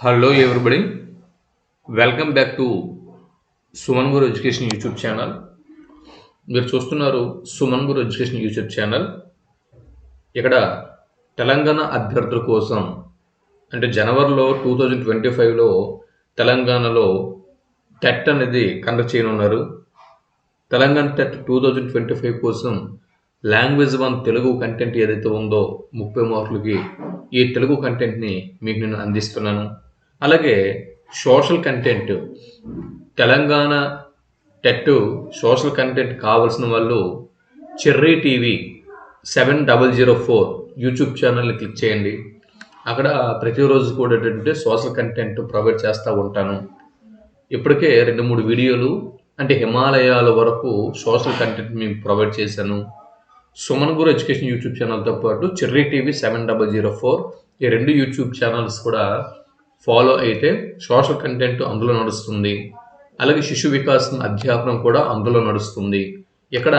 Hello everybody welcome back to Suman Guru education YouTube channel మీరు చూస్తున్నారు Suman Guru education YouTube channel ఇక్కడ తెలంగాణ అభ్యర్థుల కోసం అంటే జనవరిలో టూ థౌజండ్ ట్వంటీ ఫైవ్లో తెలంగాణలో టెట్ అనేది కండక్ట్ చేయనున్నారు. Telangana TET two thousand twenty five కోసం లాంగ్వేజ్ వన్ తెలుగు కంటెంట్ ఏదైతే ఉందో ముప్పై మార్కులకి ఈ తెలుగు కంటెంట్ని మీకు నేను అందిస్తున్నాను. అలాగే social content Telangana TET social content కావాల్సిన వాళ్ళు cherry TV seven double zero four YouTube ఛానల్ని క్లిక్ చేయండి. అక్కడ ప్రతిరోజు కూడా ఏంటంటే సోషల్ కంటెంట్ ప్రొవైడ్ చేస్తూ ఉంటాను. ఇప్పటికే రెండు మూడు వీడియోలు అంటే హిమాలయాల వరకు సోషల్ కంటెంట్ మేము ప్రొవైడ్ చేశాను. సుమన్ గురు ఎడ్యుకేషన్ యూట్యూబ్ ఛానల్తో పాటు cherry TV seven double zero four ఈ రెండు యూట్యూబ్ ఛానల్స్ కూడా ఫాలో అయితే సోషల్ కంటెంట్ అందులో నడుస్తుంది. అలాగే శిశు వికాసం అధ్యాపనం కూడా అందులో నడుస్తుంది. ఇక్కడ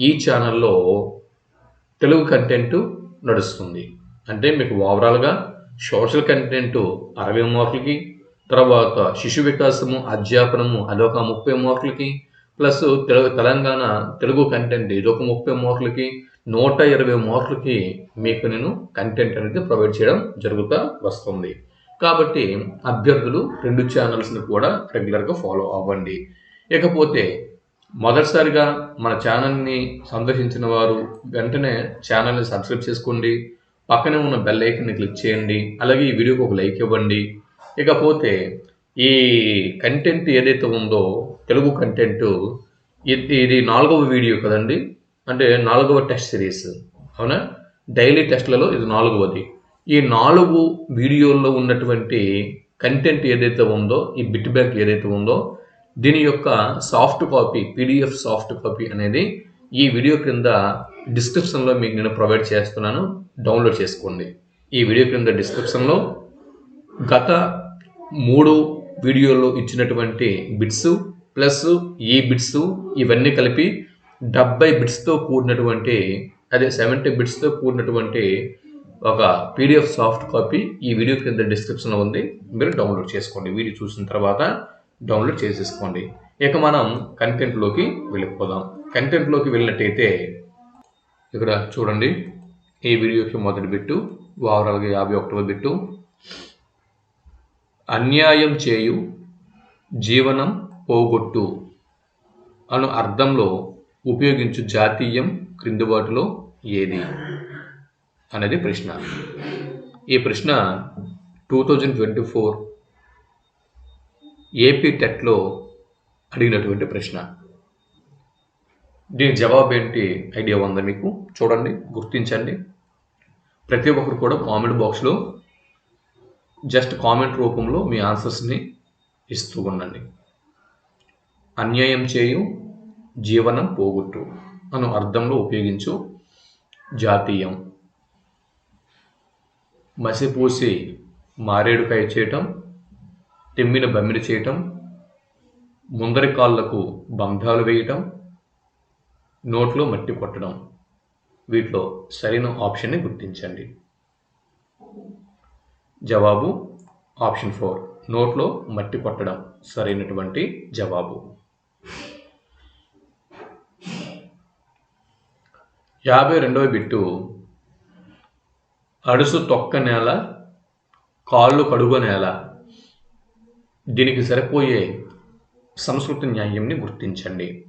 ఈ ఛానల్లో తెలుగు కంటెంట్ నడుస్తుంది. అంటే మీకు ఓవరాల్గా సోషల్ కంటెంట్ అరవై మార్కులకి తర్వాత శిశు వికాసము అధ్యాపనము అదొక ముప్పై మార్కులకి ప్లస్ తెలుగు తెలంగాణ తెలుగు కంటెంట్ ఇదొక ముప్పై మార్కులకి నూట ఇరవై మార్కులకి మీకు నేను కంటెంట్ అనేది ప్రొవైడ్ చేయడం జరుగుతూ వస్తుంది. కాబట్టి అభ్యర్థులు రెండు ఛానల్స్ని కూడా రెగ్యులర్గా ఫాలో అవ్వండి. ఇకపోతే మొదటిసారిగా మన ఛానల్ని సందర్శించిన వారు వెంటనే ఛానల్ని సబ్స్క్రైబ్ చేసుకోండి. పక్కనే ఉన్న బెల్ ఐకన్ని క్లిక్ చేయండి. అలాగే ఈ వీడియోకి ఒక లైక్ ఇవ్వండి. ఇకపోతే ఈ కంటెంట్ ఏదైతే ఉందో తెలుగు కంటెంట్ ఇది ఇది నాలుగవ వీడియో కదండి? అంటే నాలుగవ టెస్ట్ సిరీస్ అవునా? డైలీ టెస్ట్లలో ఇది నాలుగవది. ఈ నాలుగు వీడియోల్లో ఉన్నటువంటి కంటెంట్ ఏదైతే ఉందో ఈ బిట్ బ్యాంక్ ఏదైతే ఉందో దీని యొక్క soft copy PDF soft copy అనేది ఈ వీడియో క్రింద డిస్క్రిప్షన్లో మీకు నేను ప్రొవైడ్ చేస్తున్నాను. డౌన్లోడ్ చేసుకోండి. ఈ వీడియో క్రింద డిస్క్రిప్షన్లో గత మూడు వీడియోలో ఇచ్చినటువంటి బిట్స్ ప్లస్ ఈ బిట్స్ ఇవన్నీ కలిపి డెబ్బై బిట్స్తో కూడినటువంటి అదే సెవెంటీ బిట్స్తో కూడినటువంటి ఒక పీడిఎఫ్ సాఫ్ట్ కాపీ ఈ వీడియో కింద డిస్క్రిప్షన్లో ఉంది. మీరు డౌన్లోడ్ చేసుకోండి. వీడియో చూసిన తర్వాత డౌన్లోడ్ చేసేసుకోండి. ఇక మనం కంటెంట్లోకి వెళ్ళిపోదాం. కంటెంట్లోకి వెళ్ళినట్టయితే ఇక్కడ చూడండి. ఈ వీడియోకి మొదటి బిట్టు ఓవరాల్గా యాభై ఒకటవ బిట్టు. అన్యాయం చేయు జీవనం పోగొట్టు అను అర్థంలో ఉపయోగించు జాతీయం క్రిందుబాటులో ఏది? అనేది ప్రశ్న. ఈ ప్రశ్న two thousand twenty four AP టెట్లో అడిగినటువంటి ప్రశ్న. దీని జవాబు ఏంటి? ఐడియా ఉందా మీకు? చూడండి గుర్తించండి. ప్రతి ఒక్కరు కూడా కామెంట్ బాక్స్లో జస్ట్ కామెంట్ రూపంలో మీ ఆన్సర్స్ని ఇస్తూ ఉండండి. అన్యాయం చేయు జీవనం పోగొట్టు అను అర్థంలో ఉపయోగించు జాతీయం. మసిపూసి మారేడుకాయ చేయటం తెమ్మిన బమ్మిడి చేయటం ముందరి కాళ్ళకు బంధాలు వేయటం నోట్లో మట్టి కొట్టడం. వీటిలో సరైన ఆప్షన్ని గుర్తించండి. జవాబు ఆప్షన్ ఫోర్. నోట్లో మట్టి కొట్టడం సరైనటువంటి జవాబు. యాభై రెండవ బిట్టు అడుసు తొక్క నేల కాళ్ళు కడుగు నేల. దీనికి సరిపోయే సంస్కృత న్యాయంని గుర్తించండి.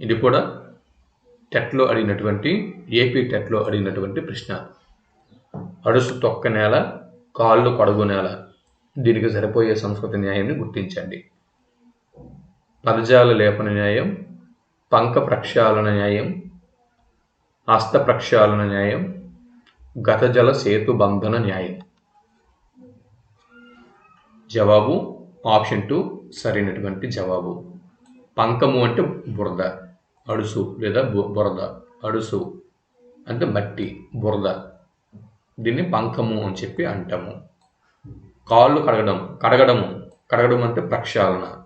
ఇది కూడా టెట్లో అడిగినటువంటి ఏపీ టెట్లో అడిగినటువంటి ప్రశ్న. అడుసు తొక్క నేల కాళ్ళు కడుగు నేల. దీనికి సరిపోయే సంస్కృత న్యాయాన్ని గుర్తించండి. పదజాల లేపన న్యాయం పంక ప్రక్షాళన న్యాయం హస్త ప్రక్షాళన న్యాయం గతజల సేతు బంధన న్యాయం. జవాబు ఆప్షన్ టూ సరైనటువంటి జవాబు. పంకము అంటే బురద అడుసు లేదా బు- బురద అడుసు అంటే మట్టి బురద. దీన్ని పంకము అని చెప్పి అంటాము. కాళ్ళు కడగడం కడగడము. కడగడం అంటే ప్రక్షాళన.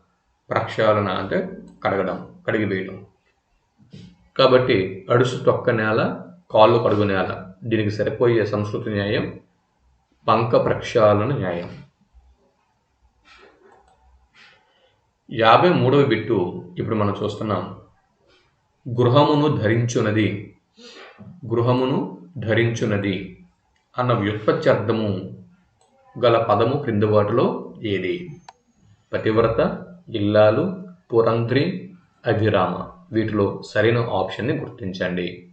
ప్రక్షాళన అంటే కడగడం కడిగివేయడం. కాబట్టి అడుసు తొక్క నేల కాళ్ళు కడుగునేల దీనికి సరిపోయే సంస్కృతి న్యాయం పంక ప్రక్షాళన న్యాయం. యాభై మూడవ బిట్టు ఇప్పుడు మనం చూస్తున్నాం. గృహమును ధరించునది. గృహమును ధరించునది అన్న వ్యుత్పత్తి అర్థము గల పదము క్రింది వాటిలో ఏది? పతివ్రత ఇల్లాలు పురంధ్రి అభిరామ. వీటిలో సరైన ఆప్షన్ని గుర్తించండి.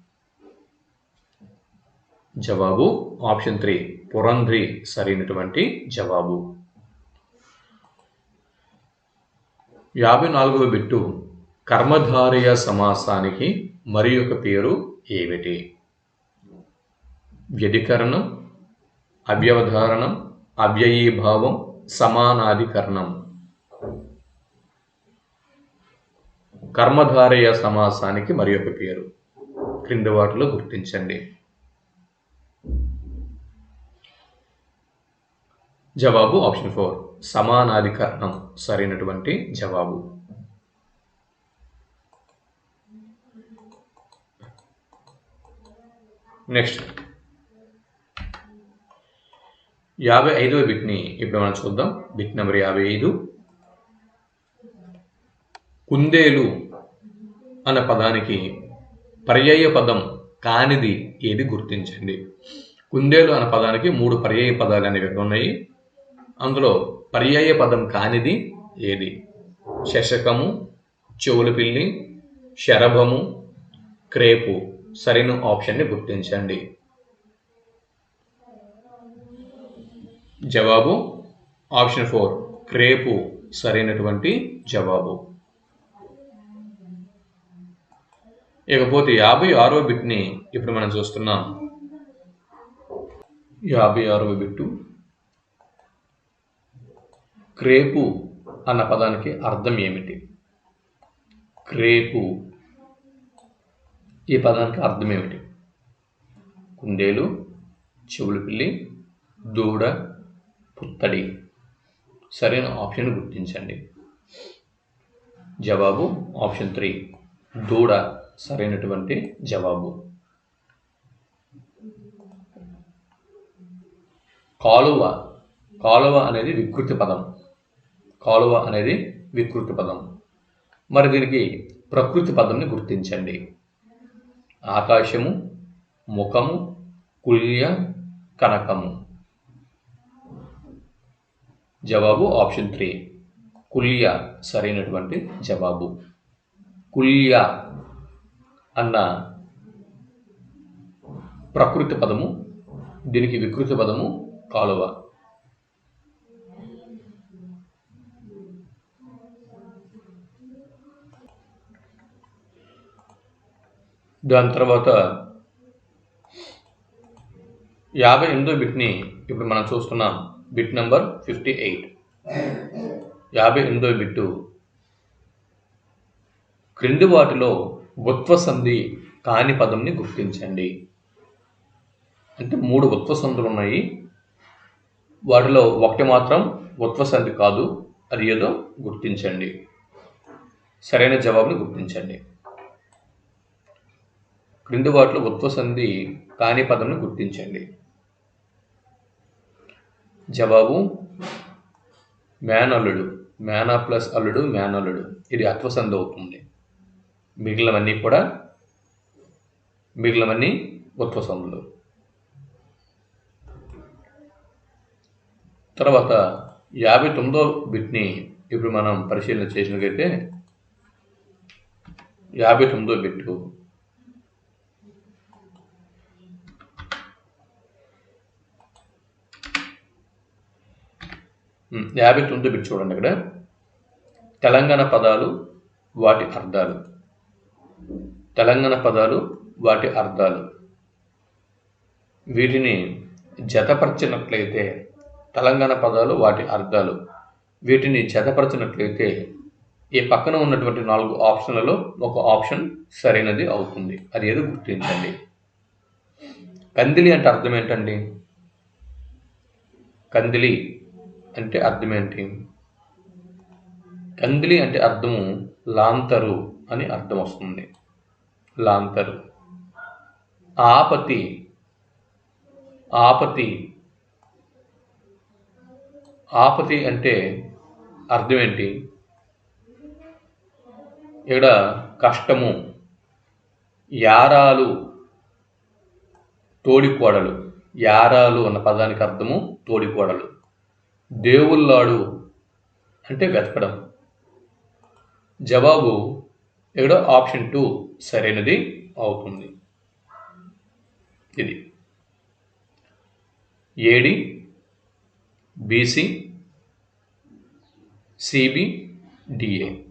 జవాబు ఆప్షన్ త్రీ పురంధ్రి సరైనటువంటి జవాబు. యాభై నాలుగవ బిట్టు కర్మధారయ సమాసానికి మరి ఒక పేరు ఏమిటి? వ్యధికరణం అవ్యవధారణం అవ్యయీభావం సమానాధికరణం. కర్మధారయ సమాసానికి మరి ఒక పేరు. క్రింది వాటిలో గుర్తించండి. జవాబు ఆప్షన్ ఫోర్. సమానాధికరణం సరైనటువంటి జవాబు. నెక్స్ట్. యాభై ఐదవ బిట్ని ఇప్పుడు మనం చూద్దాం. బిట్ నెంబర్ యాభై ఐదు. కుందేలు అన్న పదానికి పర్యాయ పదం కానిది ఏది గుర్తించండి. కుందేలు అన్న పదానికి మూడు పర్యాయ పదాలు అనేవి ఉన్నాయి. అందులో పర్యాయ పదం కానిది ఏది? శశకము చెవుల పిల్లి శరభము క్రేపు. సరైన ఆప్షన్ని గుర్తించండి. జవాబు ఆప్షన్ ఫోర్ క్రేపు. సరైనటువంటి జవాబు. ఇకపోతే యాభై ఆరో బిట్ని ఇప్పుడు మనం చూస్తున్నాం. యాభై ఆరో బిట్టు క్రేపు అన్న పదానికి అర్థం ఏమిటి? క్రేపు. ఈ పదానికి అర్థం ఏమిటి? కుందేలు చెవులు పిల్లి దూడ పుత్తడి. సరైన ఆప్షన్ గుర్తించండి. జవాబు ఆప్షన్ త్రీ. దూడ సరైనటువంటి జవాబు. కాలువ. కాలువ అనేది వికృతి పదం. కాలువ అనేది వికృతి పదం. మరి దీనికి ప్రకృతి పదంని గుర్తించండి. ఆకాశము ముఖము కుల్య కనకము. జవాబు ఆప్షన్ త్రీ. కుల్య సరైనటువంటి జవాబు. కుల్య అన్న ప్రకృతి పదము దీనికి వికృతి పదము కాలువ. దాని తర్వాత యాభై ఎనిమిదో బిట్ని ఇప్పుడు మనం చూస్తున్నాం. Bit number fifty eight. యాభై ఎనిమిదో బిట్టు క్రింది వాటిలో ఉత్వ సంధి కాని పదంని గుర్తించండి. అంటే మూడు ఉత్వ సంధులు ఉన్నాయి. వాటిలో ఒకటి మాత్రం ఉత్వ సంధి కాదు. అది ఏదో గుర్తించండి. సరైన జవాబుని గుర్తించండి. క్రింది వాటిలో ఉత్వసంధి కాని పదంను గుర్తించండి. జవాబు మేనల్లుడు మేనా ప్లస్ అల్లుడు మేనల్లుడు ఇది అత్వసంధి అవుతుంది. మిగిలినవన్నీ కూడా మిగిలినవన్నీ ఉత్వసంధులు తర్వాత యాభై తొమ్మిదో బిట్ని ఇప్పుడు మనం పరిశీలన చేసినట్లయితే యాభై తొమ్మిదో బిట్టు యాభై తొమ్మిది బిట్ చూడండి ఇక్కడ తెలంగాణ పదాలు వాటి అర్థాలు. తెలంగాణ పదాలు వాటి అర్థాలు. వీటిని జతపరిచినట్లయితే తెలంగాణ పదాలు వాటి అర్థాలు. వీటిని జతపరిచినట్లయితే ఈ పక్కన ఉన్నటువంటి నాలుగు ఆప్షన్లలో ఒక ఆప్షన్ సరైనది అవుతుంది. అది ఏదో గుర్తించండి. కందిలి అంటే అర్థం ఏంటండి? కందిలి అంటే అర్థమేంటి? కందిలి అంటే అర్థము లాంతరు అని అర్థం వస్తుంది. లాంతరు. ఆపతి. ఆపతి. ఆపతి అంటే అర్థం ఏంటి ఇక్కడ కష్టము యారాలు తోడికోడలు. యారాలు అన్న పదానికి అర్థము తోడికోడలు. దేవుళ్ళాడు అంటే వెతకడం. జవాబు ఇక్కడ ఆప్షన్ టూ సరైనది అవుతుంది. ఇది. A D B C C B D A.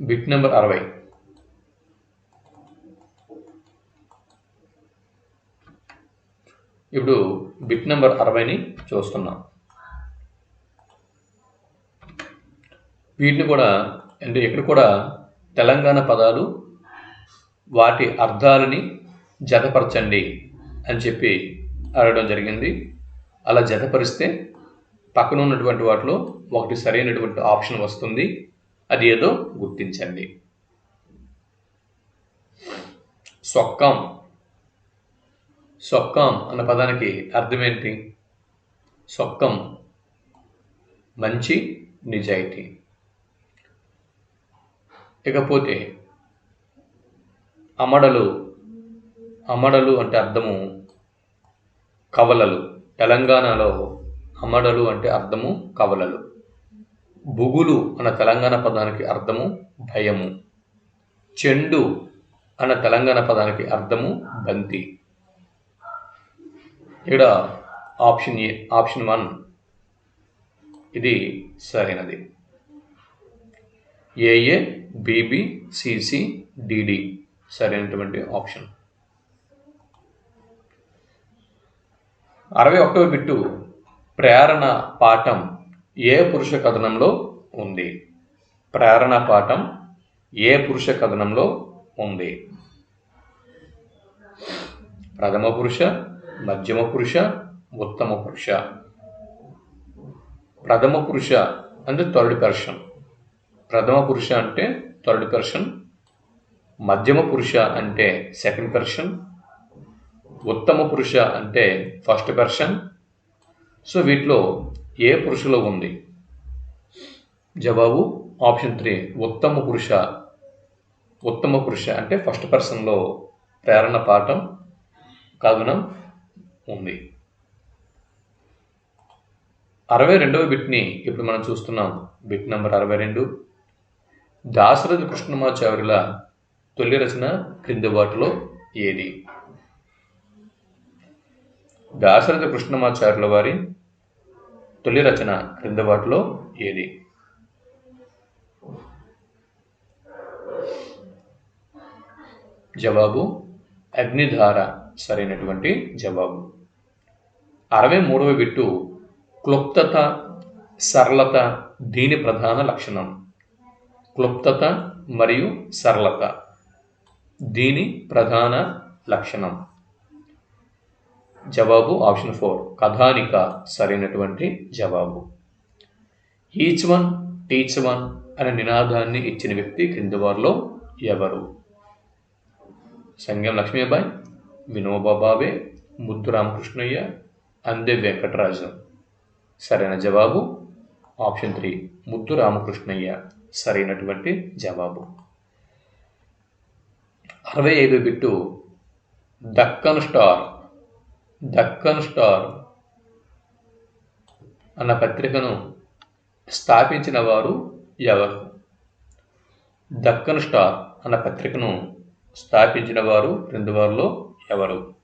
Bit number అరవై. ఇప్పుడు బిట్ నెంబర్ అరవైని చూస్తున్నాం. వీటిని కూడా అంటే ఇక్కడ కూడా తెలంగాణ పదాలు వాటి అర్థాలని జతపరచండి అని చెప్పి అడగడం జరిగింది. అలా జతపరిస్తే పక్కన ఉన్నటువంటి వాటిలో ఒకటి సరైనటువంటి ఆప్షన్ వస్తుంది. అది ఏదో గుర్తించండి. సొక్కం. సొక్కం అన్న పదానికి అర్థం ఏంటి సొక్కం మంచి నిజాయితీ. ఇకపోతే అమడలు అమడలు అంటే అర్థము కవలలు. తెలంగాణలో అమడలు అంటే అర్థము కవలలు. బుగులు అన్న తెలంగాణ పదానికి అర్థము భయము. చెండు అన్న తెలంగాణ పదానికి అర్థము బంతి. ఇక్కడ ఆప్షన్ ఏ ఆప్షన్ వన్ ఇది సరైనది. A A B B C C D D సరైనటువంటి ఆప్షన్ అరవై ఒకటవ బిట్టు ప్రేరణ పాఠం ఏ పురుష కథనంలో ఉంది? ప్రేరణ పాఠం ఏ పురుష కథనంలో ఉంది? ప్రథమ పురుష మధ్యమ పురుష ఉత్తమ పురుష. ప్రథమ పురుష అంటే థర్డ్ పర్షన్ ప్రథమ పురుష అంటే థర్డ్ పర్షన్ మధ్యమ పురుష అంటే సెకండ్ పర్షన్ ఉత్తమ పురుష అంటే ఫస్ట్ పర్షన్ సో వీటిలో ఏ పురుషులో ఉంది? జవాబు ఆప్షన్ త్రీ. ఉత్తమ పురుష. ఉత్తమ పురుష అంటే ఫస్ట్ పర్సన్లో ప్రేరణ పాఠం. కథనం ఉంది. అరవై రెండవ బిట్ని ఇప్పుడు మనం చూస్తున్నాం. బిట్ నెంబర్ అరవై రెండు. దాశరథి కృష్ణమాచార్యుల తొలి రచన క్రింది వాటిలో ఏది? దాశరథి కృష్ణమాచార్యుల వారి తొలి రచన క్రింది వాటిలో ఏది? జవాబు అగ్నిధార సరైనటువంటి జవాబు. అరవై మూడవ బిట్టు క్లుప్తత సరళత దీని ప్రధాన లక్షణం. క్లుప్తత మరియు సరళత దీని ప్రధాన లక్షణం. జవాబు ఆప్షన్ ఫోర్. కథానిక సరైనటువంటి జవాబు. ఈచ్ వన్ టీచ్ వన్ అనే నినాదాన్ని ఇచ్చిన వ్యక్తి క్రింది వారిలో ఎవరు? సంగం లక్ష్మీబాయి వినోబా భావే ముద్దు రామకృష్ణయ్య అందే వెంకటరాజు సరైన జవాబు? ఆప్షన్ త్రీ ముద్దు రామకృష్ణయ్య సరైనటువంటి జవాబు. అరవై ఐదు bit Deccan star Deccan star అన్న పత్రికను స్థాపించిన వారు ఎవరు? దక్కన్ స్టార్ అన్న పత్రికను స్థాపించిన వారు రెండు వారిలో ఎవరు?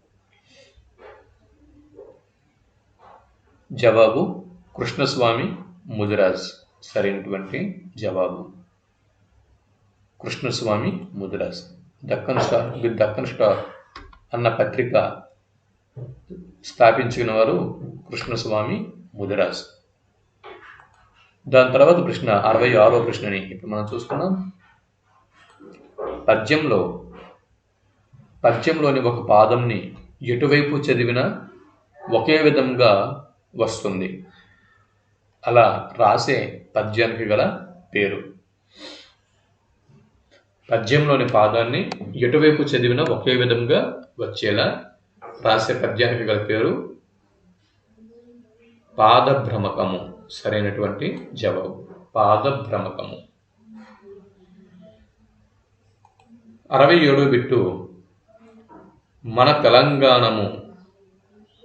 జవాబు కృష్ణస్వామి ముదిరాజ్ సరైనటువంటి జవాబు. Krishnaswami Mudiraj. Deccan star the Deccan star అన్న పత్రిక స్థాపించిన వారు కృష్ణస్వామి ముదిరాజ్. దాని తర్వాత ప్రశ్న అరవై ఆరో ప్రశ్నని ఇప్పుడు మనం చూసుకున్నాం పద్యంలో పద్యంలోని ఒక పాదంని ఎటువైపు చదివినా ఒకే విధంగా వస్తుంది. అలా రాసే పద్యానికి గల పేరు. పద్యంలోని పాదాన్ని ఎటువైపు చదివినా ఒకే విధంగా వచ్చేలా రాసే పద్యానికి గల పేరు పాదభ్రమకము. సరైనటువంటి జవాబు. పాద భ్రమకము అరవై ఏడు బిట్టు మన తెలంగాణము.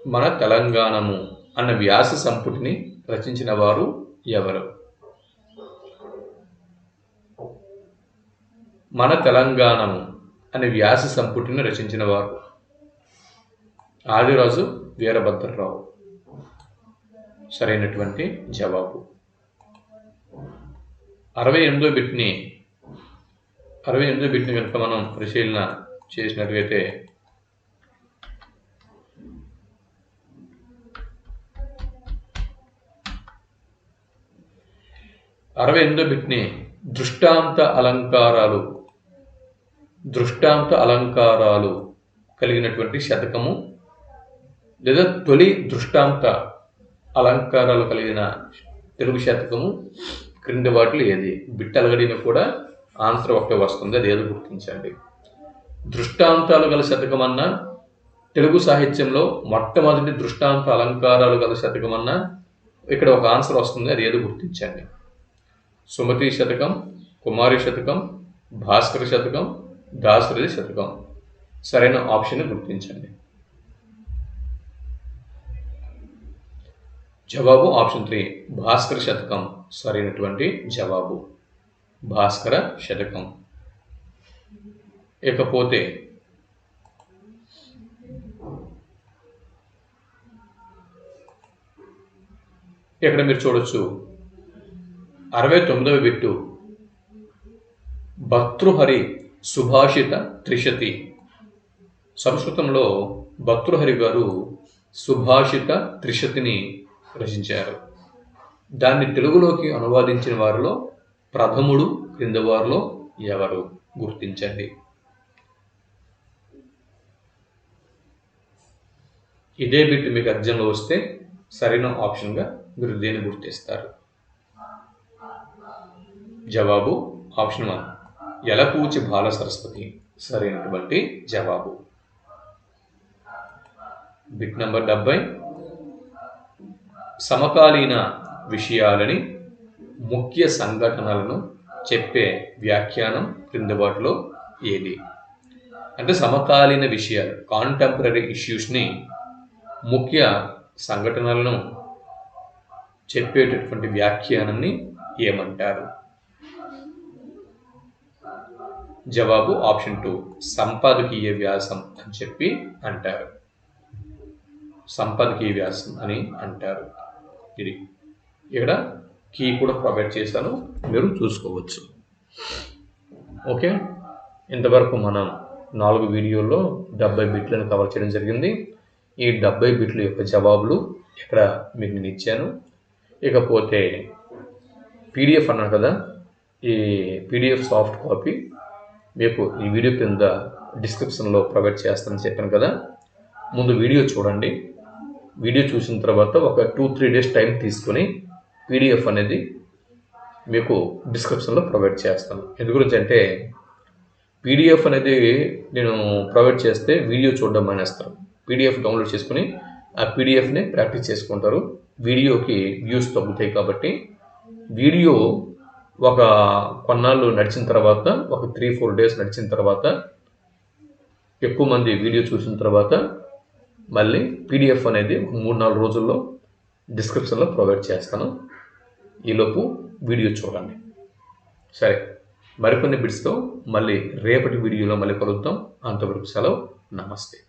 మన తెలంగాణము. అన్న వ్యాస సంపుటిని రచించిన వారు ఎవరు? మన తెలంగాణము అనే వ్యాస సంపుటిని రచించిన వారు. ఆదిరాజు వీరభద్రరావు. సరైనటువంటి జవాబు. అరవై ఎనిమిదో బిట్ని అరవై ఎనిమిదో బిట్ని కనుక మనం పరిశీలన చేసినట్లయితే అరవై ఎనిమిదో బిట్ని దృష్టాంత అలంకారాలు దృష్టాంత అలంకారాలు కలిగినటువంటి శతకము లేదా తొలి దృష్టాంత అలంకారాలు కలిగిన తెలుగు శతకము క్రింది వాటిలో ఏది? బిట్టలగడిన కూడా ఆన్సర్ ఒకటే వస్తుంది అది ఏదో గుర్తించండి. దృష్టాంతాలు గల శతకం అన్నా తెలుగు సాహిత్యంలో మొట్టమొదటి దృష్టాంత అలంకారాలు గల శతకం అన్నా ఇక్కడ ఒక ఆన్సర్ వస్తుంది అది ఏదో గుర్తించండి. సుమతి శతకం కుమారి శతకం భాస్కర శతకం దాశరథి శతకం. సరైన ఆప్షన్ గుర్తించండి. జవాబు ఆప్షన్ త్రీ భాస్కర శతకం. సరైనటువంటి జవాబు. భాస్కర శతకం. ఇకపోతే ఇక్కడ మీరు చూడొచ్చు అరవై తొమ్మిదవ బిట్టు. భర్తృహరి సుభాషిత త్రిశతి సంస్కృతంలో భర్తృహరి గారు సుభాషిత త్రిశతిని రచించారు. దాన్ని తెలుగులోకి అనువాదించిన వారిలో ప్రథముడు క్రింద వారిలో ఎవరు గుర్తించండి. ఇదే బిట్ మీకు అర్జంలో వస్తే సరైన ఆప్షన్గా మీరు దీన్ని గుర్తిస్తారు. జవాబు ఆప్షన్ వన్. ఎలపూచి బాల సరస్వతి సరైనటువంటి జవాబు. బిట్ నంబర్ డెబ్బై. సమకాలీన విషయాలని ముఖ్య సంఘటనలను చెప్పే వ్యాఖ్యానం క్రింద వాటిలో ఏది? అంటే సమకాలీన విషయాలు కాంటెంపరీ ఇష్యూస్ని ముఖ్య సంఘటనలను చెప్పేటటువంటి వ్యాఖ్యానాన్ని ఏమంటారు? జవాబు ఆప్షన్ టూ సంపాదకీయ వ్యాసం అని చెప్పి అంటారు. సంపాదకీయ వ్యాసం అని అంటారు. ఇది ఇక్కడ కీ కూడా ప్రొవైడ్ చేశాను. మీరు చూసుకోవచ్చు. ఓకే? ఇంతవరకు మనం నాలుగు వీడియోల్లో డెబ్బై బిట్లను కవర్ చేయడం జరిగింది. ఈ డెబ్బై బిట్ల యొక్క జవాబులు ఇక్కడ మీకు నేను ఇచ్చాను. ఇకపోతే పీడిఎఫ్ అన్నాను కదా ఈ పీడిఎఫ్ సాఫ్ట్ కాపీ మీకు ఈ వీడియో కింద డిస్క్రిప్షన్లో ప్రొవైడ్ చేస్తానని చెప్పాను కదా. ముందు వీడియో చూడండి. వీడియో చూసిన తర్వాత ఒక టూ త్రీ డేస్ టైం తీసుకొని పీడిఎఫ్ అనేది మీకు డిస్క్రిప్షన్లో ప్రొవైడ్ చేస్తాను. ఎందు గురించి అంటే పీడిఎఫ్ అనేది నేను ప్రొవైడ్ చేస్తే వీడియో చూడడం మానేస్తారు. పీడిఎఫ్ డౌన్లోడ్ చేసుకుని ఆ పీడిఎఫ్ని ప్రాక్టీస్ చేసుకుంటారు. వీడియోకి వ్యూస్ తగ్గుతాయి కాబట్టి వీడియో ఒక కొన్నాళ్ళు నడిచిన తర్వాత ఒక త్రీ ఫోర్ డేస్ నడిచిన తర్వాత ఎక్కువ మంది వీడియో చూసిన తర్వాత మళ్ళీ పీడిఎఫ్ అనేది ఒక మూడు నాలుగు రోజుల్లో డిస్క్రిప్షన్లో ప్రొవైడ్ చేస్తాను. ఈలోపు వీడియో చూడండి. సరే మరికొన్ని బిట్స్తో మళ్ళీ రేపటి వీడియోలో మళ్ళీ కలుద్దాం. అంతవరకు సెలవు. నమస్తే.